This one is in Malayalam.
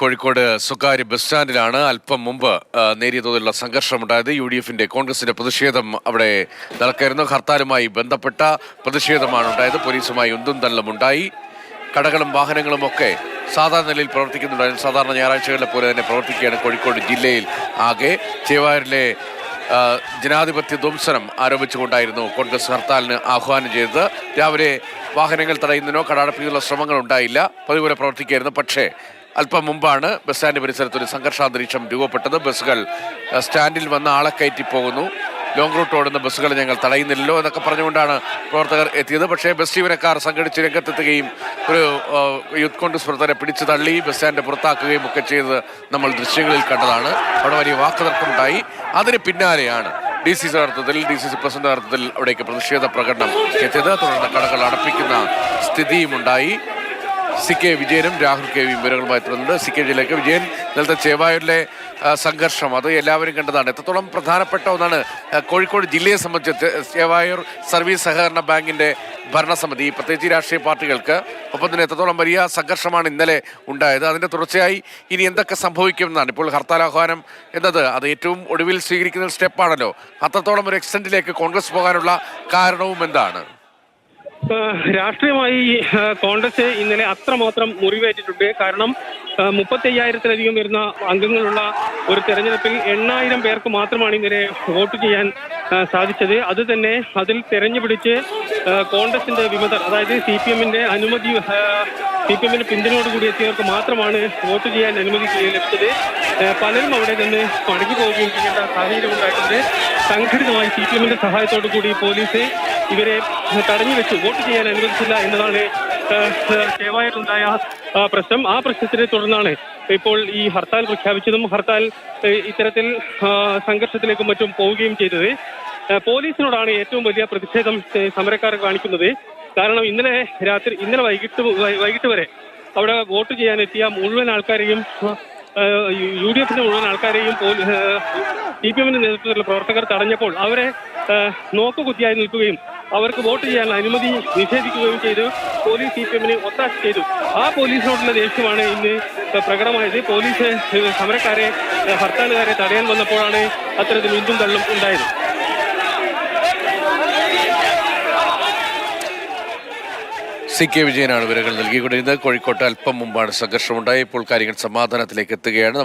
കോഴിക്കോട് സ്വകാര്യ ബസ് സ്റ്റാൻഡിലാണ് അല്പം മുമ്പ് നേരിയ തോതിലുള്ള സംഘർഷമുണ്ടായത്. യു ഡി എഫിന്റെ കോൺഗ്രസിന്റെ പ്രതിഷേധം അവിടെ നടക്കായിരുന്നു. ഹർത്താലുമായി ബന്ധപ്പെട്ട പ്രതിഷേധമാണ് ഉണ്ടായത്. പോലീസുമായി ഉന്തും ഉണ്ടായി. കടകളും വാഹനങ്ങളും ഒക്കെ സാധാരണ നിലയിൽ പ്രവർത്തിക്കുന്നുണ്ടായിരുന്നു. സാധാരണ ഞായറാഴ്ചകളിലെ പോലെ തന്നെ പ്രവർത്തിക്കുകയാണ് കോഴിക്കോട് ജില്ലയിൽ ആകെ. ചേവായൂരിലെ ആ, ജനാധിപത്യ ധ്വംസനം ആരോപിച്ചുകൊണ്ടായിരുന്നു കോൺഗ്രസ് ഹർത്താലിന് ആഹ്വാനം ചെയ്തത്. രാവിലെ വാഹനങ്ങൾ തടയുന്നതിനോ കടാടപ്പിനുള്ള ശ്രമങ്ങൾ ഉണ്ടായില്ല. പതിപോലെ പ്രവർത്തിക്കുകയായിരുന്നു പക്ഷേ അല്പം മുമ്പാണ് ബസ് സ്റ്റാൻഡ് പരിസരത്ത് ഒരു സംഘർഷാന്തരീക്ഷം രൂപപ്പെട്ടത്. ബസ്സുകൾ സ്റ്റാൻഡിൽ വന്ന് ആളെ കയറ്റി പോകുന്നു. ലോങ് റൂട്ട് ഓടുന്ന ബസ്സുകൾ ഞങ്ങൾ തടയുന്നില്ലല്ലോ എന്നൊക്കെ പറഞ്ഞുകൊണ്ടാണ് പ്രവർത്തകർ എത്തിയത്. പക്ഷേ ബസ് ജീവനക്കാർ സംഘടിച്ച് രംഗത്തെത്തുകയും ഒരു യൂത്ത് കോൺഗ്രസ് പ്രവർത്തകരെ പിടിച്ചു തള്ളി ബസ് സ്റ്റാൻഡ് പുറത്താക്കുകയും ഒക്കെ ചെയ്തത് നമ്മൾ ദൃശ്യങ്ങളിൽ കണ്ടതാണ്. അവിടെ വലിയ വാക്കുതർക്കമുണ്ടായി. അതിന് പിന്നാലെയാണ് ഡി സി സി നേതൃത്വത്തിൽ ഡി സി സി പ്രസിഡന്റ് നേതൃത്വത്തിൽ അവിടേക്ക് പ്രതിഷേധ പ്രകടനം എത്തിയത്. തുടർന്ന് കടകൾ അടപ്പിക്കുന്ന സ്ഥിതിയുമുണ്ടായി. സി കെ വിജയനും രാഹുൽ കെ വിയും വിവരങ്ങളുമായി എത്തുന്നുണ്ട് സി കെ വിജയനിലേക്ക് വിജയൻ ഇന്നലത്തെ ചേവായൂരിലെ സംഘർഷം അത് എല്ലാവരും കണ്ടതാണ്. എത്രത്തോളം പ്രധാനപ്പെട്ട ഒന്നാണ് കോഴിക്കോട് ജില്ലയെ സംബന്ധിച്ച് ചേവായൂർ സർവീസ് സഹകരണ ബാങ്കിന്റെ ഭരണസമിതി പ്രത്യേകിച്ച് രാഷ്ട്രീയ പാർട്ടികൾക്ക് ഒപ്പം തന്നെ എത്രത്തോളം വലിയ സംഘർഷമാണ് ഇന്നലെ ഉണ്ടായത്. അതിന്റെ തുടർച്ചയായി ഇനി എന്തൊക്കെ സംഭവിക്കുമെന്നാണ് ഇപ്പോൾ ഹർത്താൽ ആഹ്വാനം എന്നത്. അത് ഏറ്റവും ഒടുവിൽ സ്വീകരിക്കുന്ന സ്റ്റെപ്പാണല്ലോ. അത്രത്തോളം ഒരു എക്സ്റ്റന്റിലേക്ക് കോൺഗ്രസ് പോകാനുള്ള കാരണവും എന്താണ്? രാഷ്ട്രീയമായി കോൺഗ്രസ് ഇന്നലെ അത്രമാത്രം മുറിവേറ്റിട്ടുണ്ട്. കാരണം മുപ്പത്തി അയ്യായിരത്തിലധികം വരുന്ന അംഗങ്ങളുള്ള ഒരു തെരഞ്ഞെടുപ്പിൽ എണ്ണായിരം പേർക്ക് മാത്രമാണ് ഇന്നലെ വോട്ട് ചെയ്യാൻ സാധിച്ചത്. അത് തന്നെ അതിൽ തെരഞ്ഞുപിടിച്ച് കോൺഗ്രസിന്റെ വിമതർ അതായത് സി പി എമ്മിന്റെ അനുമതി സി പി എമ്മിന്റെ പിന്തുണയോടുകൂടി എത്തിയവർക്ക് മാത്രമാണ് വോട്ട് ചെയ്യാൻ അനുമതി ലഭിച്ചത്. പലരും അവിടെ നിന്ന് മടങ്ങി പോവുകയും ചെയ്യേണ്ട സാഹചര്യം ഉണ്ടായിട്ടുണ്ട്. സംഘടിതമായി സി പി എമ്മിന്റെ സഹായത്തോടു കൂടി പോലീസ് ഇവരെ തടഞ്ഞു വെച്ചു. വോട്ട് ചെയ്യാൻ അനുവദിച്ചില്ല എന്നതാണ് ആ, പ്രശ്നം. ആ പ്രശ്നത്തിനെ തുടർന്നാണ് ഇപ്പോൾ ഈ ഹർത്താൽ പ്രഖ്യാപിച്ചതും ഹർത്താൽ ഇത്തരത്തിൽ സംഘർഷത്തിലേക്കും മറ്റും പോവുകയും ചെയ്തത്. പോലീസിനോടാണ് ഏറ്റവും വലിയ പ്രതിഷേധം സമരക്കാർ കാണിക്കുന്നത്. കാരണം ഇന്നലെ രാത്രി ഇന്നലെ വൈകിട്ട് വൈകിട്ട് വരെ അവിടെ വോട്ട് ചെയ്യാനെത്തിയ മുഴുവൻ ആൾക്കാരെയും യു ഡി എഫിന്റെ മുഴുവൻ ആൾക്കാരെയും സി പി എമ്മിന്റെ നേതൃത്വത്തിലുള്ള പ്രവർത്തകർ തടഞ്ഞപ്പോൾ അവരെ നോക്കുകുത്തിയായി നിൽക്കുകയും അവർക്ക് വോട്ട് ചെയ്യാൻ അനുമതി നിഷേധിക്കുകയും ചെയ്തു. പോലീസ് സി പി എമ്മിനെ ഒത്താശ ചെയ്തു. ആ പോലീസിനോടുള്ള ദേഷ്യമാണ് ഇന്ന് പ്രകടമായത്. പോലീസ് സമരക്കാരെ ഹർത്താലുകാരെ തടയാൻ വന്നപ്പോഴാണ് അത്തരത്തിൽ ഉന്തും തള്ളും ഉണ്ടായത്. സി കെ വിജയനാണ് വിവരങ്ങൾ നൽകിക്കൊണ്ടിരുന്നത്. കോഴിക്കോട്ട് അല്പം മുമ്പാണ് സംഘർഷമുണ്ടായി ഇപ്പോൾ കാര്യങ്ങൾ സമാധാനത്തിലേക്ക് എത്തുകയാണ്.